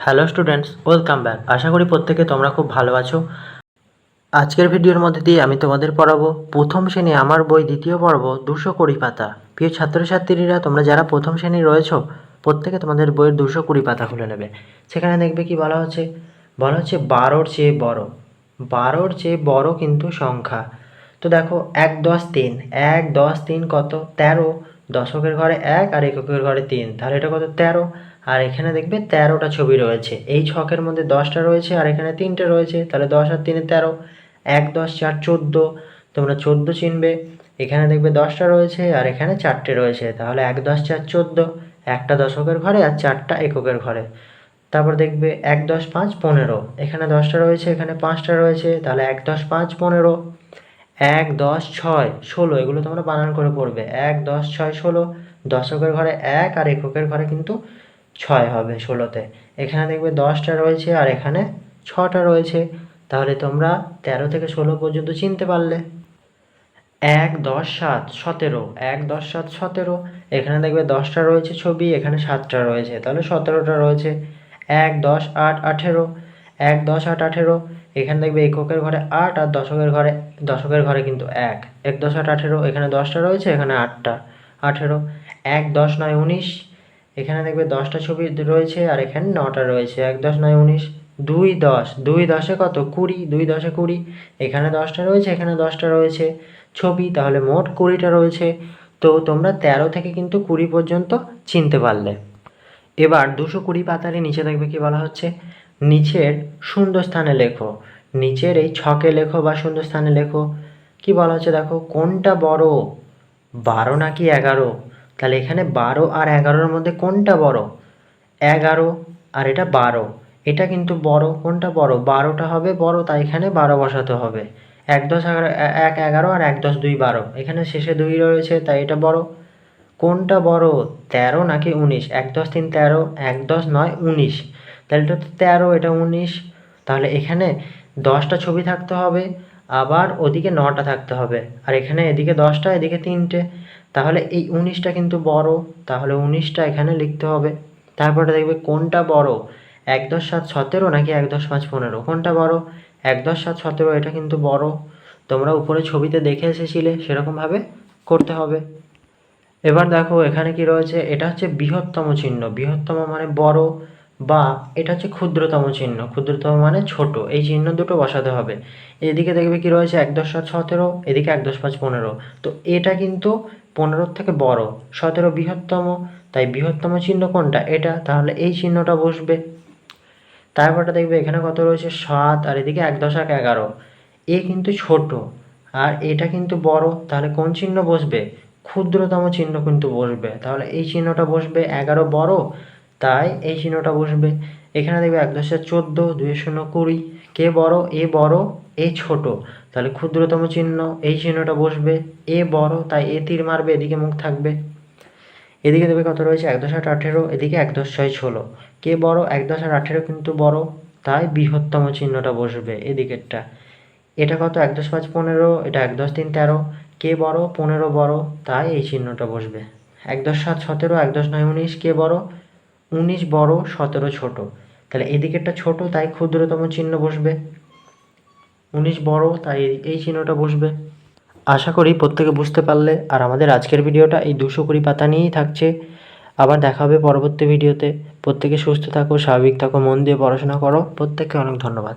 Hello students welcome back আশা করি প্রত্যেকে তোমরা খুব ভালো আছো। আজকের ভিডিওর মধ্যে দিয়ে আমি তোমাদের পড়াবো প্রথম শ্রেণি আমার বই, দ্বিতীয় পর্ব, দুশো কুড়ি পাতা। প্রিয় ছাত্রছাত্রীরা, তোমরা যারা প্রথম শ্রেণি রয়েছো, প্রত্যেকে তোমাদের বইয়ের দুশো কুড়ি পাতা খুলে নেবে। সেখানে দেখবে কি বলা হচ্ছে? বলা হচ্ছে বারোর চেয়ে বড়। বারোর চেয়ে বড় কিন্তু সংখ্যা। তো দেখো, এক দশ তিন, এক দশ তিন কত? তেরো দশকের ঘরে এক আর এককের ঘরে তিন। তাহলে এটা কত? তেরো। আর এখানে দেখবে তেরোটা ছবি রয়েছে। এই ছকের মধ্যে দশটা রয়েছে আর এখানে তিনটে রয়েছে। তাহলে দশ আর তিনে তেরো। এক, দশ, চার, চোদ্দ। তোমরা চোদ্দ চিনবে। এখানে দেখবে দশটা রয়েছে আর এখানে চারটে রয়েছে। তাহলে এক, দশ, চার, চোদ্দ। একটা দশকের ঘরে আর চারটা এককের ঘরে। তারপর দেখবে এক, দশ, পাঁচ, পনেরো। এখানে দশটা রয়েছে, এখানে পাঁচটা রয়েছে। তাহলে এক, দশ, পাঁচ, পনেরো। এক, দশ, ছয়, ষোলো, এগুলো তোমরা বানান করে পড়বে। এক, দশ, ছয়, ষোলো, দশকের ঘরে এক আর এককের ঘরে কিন্তু ছয় হবে ষোলোতে। এখানে দেখবে দশটা রয়েছে আর এখানে ছটা রয়েছে। তাহলে তোমরা তেরো থেকে ষোলো পর্যন্ত চিনতে পারলে। এক, দশ, সাত, সতেরো। এক, দশ, সাত, সতেরো। এখানে দেখবে দশটা রয়েছে ছবি, এখানে সাতটা রয়েছে। তাহলে সতেরোটা রয়েছে। এক, দশ, আট, আঠেরো। এক, দশ, আট, আঠেরো। এখানে দেখবে এককের ঘরে আট আর দশকের ঘরে দশকের ঘরে কিন্তু এক। এক দশ আট আঠেরো, এখানে দশটা রয়েছে, এখানে আটটা। আঠেরো, এক দশ নয় উনিশ, এখানে দেখবে দশটা ছবি রয়েছে আর এখানে নটা রয়েছে। এক দশ নয় উনিশ, দুই দশ, দুই দশে কত? কুড়ি, দুই দশে কুড়ি, এখানে দশটা রয়েছে, এখানে দশটা রয়েছে ছবি, তাহলে মোট কুড়িটা রয়েছে। তো তোমরা তেরো থেকে কিন্তু কুড়ি পর্যন্ত চিনতে পারলে। এবার দুশো কুড়ি পাতারে নিচে দেখবে কি বলা হচ্ছে? নিচের শূন্য স্থানে লেখো। নিচের এই ছকে লেখো বা শূন্য স্থানে লেখো। কি বলা হচ্ছে দেখো? কোনটা বড়? বারো নাকি এগারো? তাহলে এখানে বারো আর এগারোর মধ্যে কোনটা বড়? এগারো আর এটা বারো। এটা কিন্তু বড়। কোনটা বড়? বারোটা হবে বড়, তাই এখানে বারো বসাতে হবে। এক দশ এগারো, এক এগারো আর এক দশ দুই বারো। এখানে শেষে দুই রয়েছে, তাই এটা বড়। কোনটা বড়? তেরো নাকি উনিশ? এক দশ তিন তেরো, এক দশ নয় উনিশ। তাহলে এটা তো তেরো, এটা উনিশ। তাহলে এখানে দশটা ছবি থাকতে হবে, আবার ওদিকে নটা থাকতে হবে। আর এখানে এদিকে দশটা, এদিকে তিনটে। তাহলে এই উনিশটা কিন্তু বড়। তাহলে উনিশটা এখানে লিখতে হবে। তারপরে দেখবে কোনটা বড়? এক দশ সাত সতেরো নাকি এক দশ পাঁচ পনেরো? কোনটা বড়? এক দশ সাত সতেরো, এটা কিন্তু বড়। তোমরা উপরে ছবিতে দেখে এসেছিলে সেরকমভাবে করতে হবে। এবার দেখো এখানে কি রয়েছে? এটা হচ্ছে বৃহত্তম চিহ্ন। বৃহত্তম মানে বড়। বা এটা হচ্ছে ক্ষুদ্রতম চিহ্ন। ক্ষুদ্রতম মানে ছোট। এই চিহ্ন দুটো বসাতে হবে। এদিকে দেখবে কি রয়েছে? এক দশ সাত সতেরো, এদিকে এক দশ পাঁচ পনেরো। তো এটা কিন্তু পনেরোর থেকে বড়। সতেরো বৃহত্তম। তাই বৃহত্তম চিহ্ন কোনটা? এটা। তাহলে এই চিহ্নটা বসবে। তারপরটা দেখবে এখানে কত রয়েছে? সাত। আর এদিকে এক দশ এক এগারো। এ কিন্তু ছোট। আর এটা কিন্তু বড়। তাহলে কোন চিহ্ন বসবে? ক্ষুদ্রতম চিহ্ন কিন্তু বসবে। তাহলে এই চিহ্নটা বসবে। এগারো বড়। তাই এই চিহ্নটা বসবে। এখানে দেখবে এক দশে চোদ্দ দুই শূন্য কুড়ি। কে বড়? এ বড়, এ ছোট। তাহলে ক্ষুদ্রতম চিহ্ন, এই চিহ্নটা বসবে। এ বড়, তাই এ তীর মারবে, এদিকে মুখ থাকবে। এদিকে দেখবে কত রয়েছে? এক দশ আট এদিকে এক দশ ছয় ষোলো। কে বড়? এক দশ আর আঠেরো কিন্তু বড়। তাই বৃহত্তম চিহ্নটা বসবে এদিকেরটা। এটা কত? এক দশ পাঁচ পনেরো, এটা এক দশ তিন তেরো। কে বড়? পনেরো বড়। তাই এই চিহ্নটা বসবে। এক দশ সাত সতেরো, এক দশ নয় উনিশ। কে বড়? উনিশ বড়, সতেরো ছোট। তাহলে এদিকেরটা ছোট, তাই ক্ষুদ্রতম চিহ্ন বসবে। উনিশ বড়, তাই এই- চিহ্নটা বসবে। আশা করি প্রত্যেকে বুঝতে পারলে। আর আমাদের আজকের ভিডিওটা এই দুশো কুড়ি পাতা নিয়েই থাকছে। আবার দেখা হবে পরবর্তী ভিডিওতে। প্রত্যেকে সুস্থ থাকো, স্বাভাবিক থাকো, মন দিয়ে পড়াশোনা করো। প্রত্যেককে অনেক ধন্যবাদ।